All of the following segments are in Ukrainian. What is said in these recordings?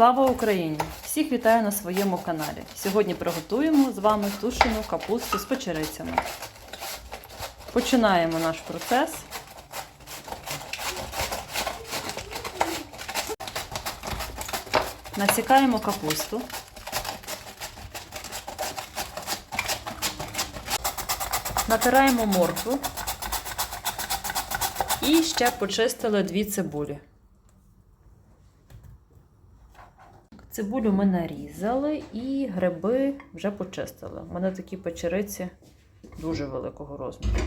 Слава Україні! Всіх вітаю на своєму каналі. Сьогодні приготуємо з вами тушену капусту з печерицями. Починаємо наш процес. Насікаємо капусту. Натираємо моркву. І ще почистили дві цибулі. Цибулю ми нарізали і гриби вже почистили. У мене такі печериці дуже великого розміру.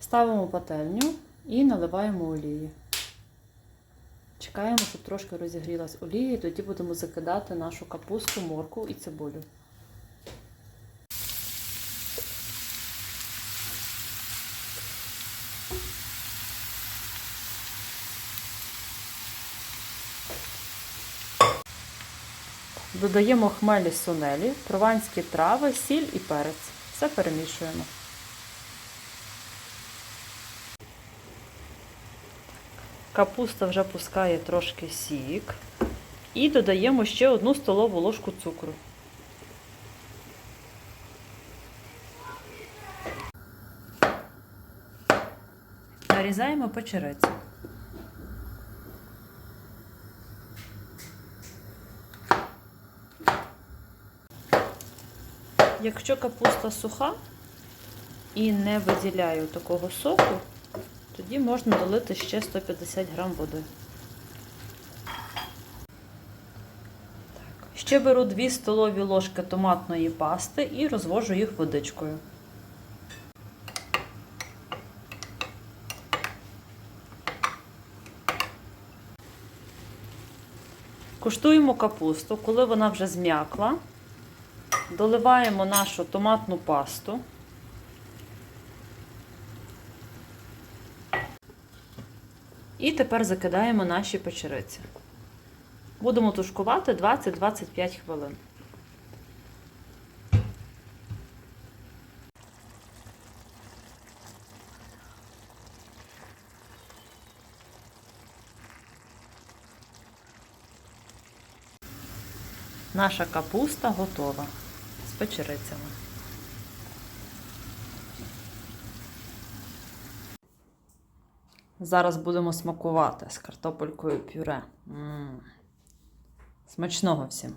Ставимо пательню і наливаємо олії. Чекаємо, щоб трошки розігрілась олія, і тоді будемо закидати нашу капусту, морку і цибулю. Додаємо хмелі сунелі, прованські трави, сіль і перець. Все перемішуємо. Капуста вже пускає трошки сік. І додаємо ще одну столову ложку цукру. Нарізаємо печериці. Якщо капуста суха і не виділяє такого соку, тоді можна долити ще 150 грам води. Ще беру 2 столові ложки томатної пасти і розвожу їх водичкою. Куштуємо капусту, коли вона вже зм'якла. Доливаємо нашу томатну пасту. І тепер закидаємо наші печериці. Будемо тушкувати 20-25 хвилин. Наша капуста готова печерицями. Зараз будемо смакувати з картопелькою пюре. М. Смачного всім!